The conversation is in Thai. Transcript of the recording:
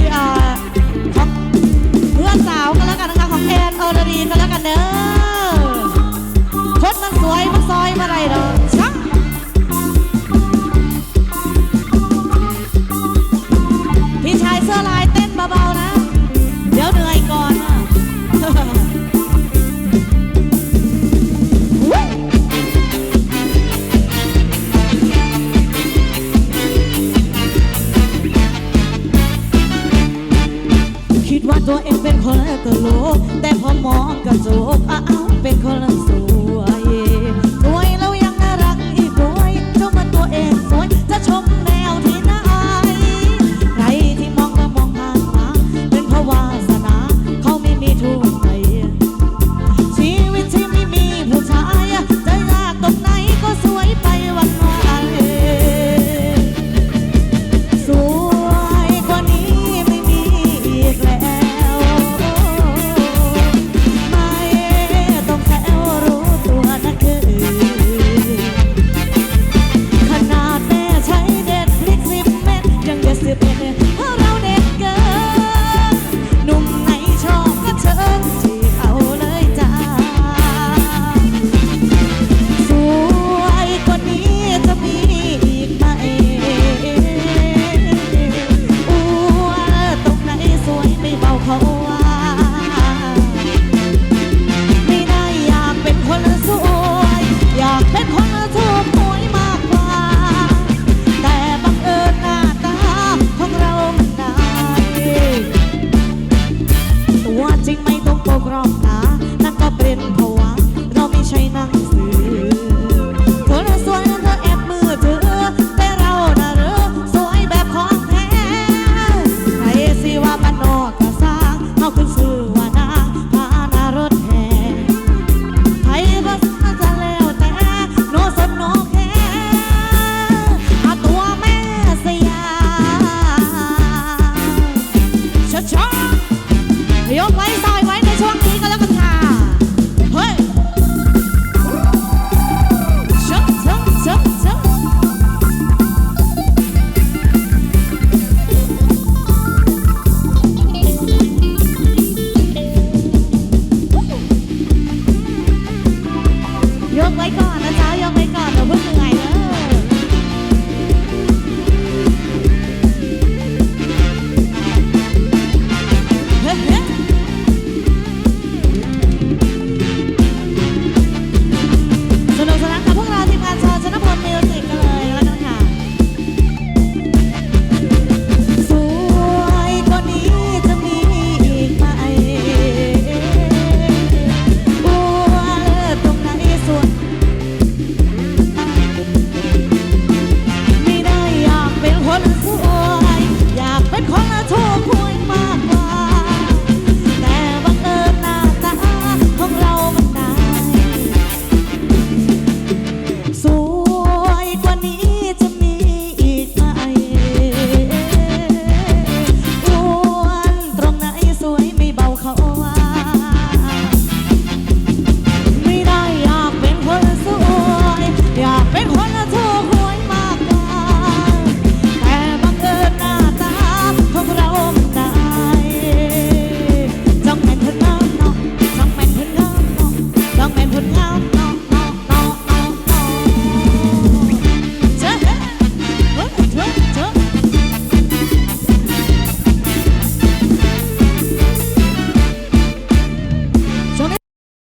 ่ของเพื่อนสาวกันแล้วกันนะคะของแอนออรดีกันแล้วกันเด้อคนมันสวยมันซอยมาไรดอก ก็โลแต่พอมองก็โจกอาวเป็นคนละ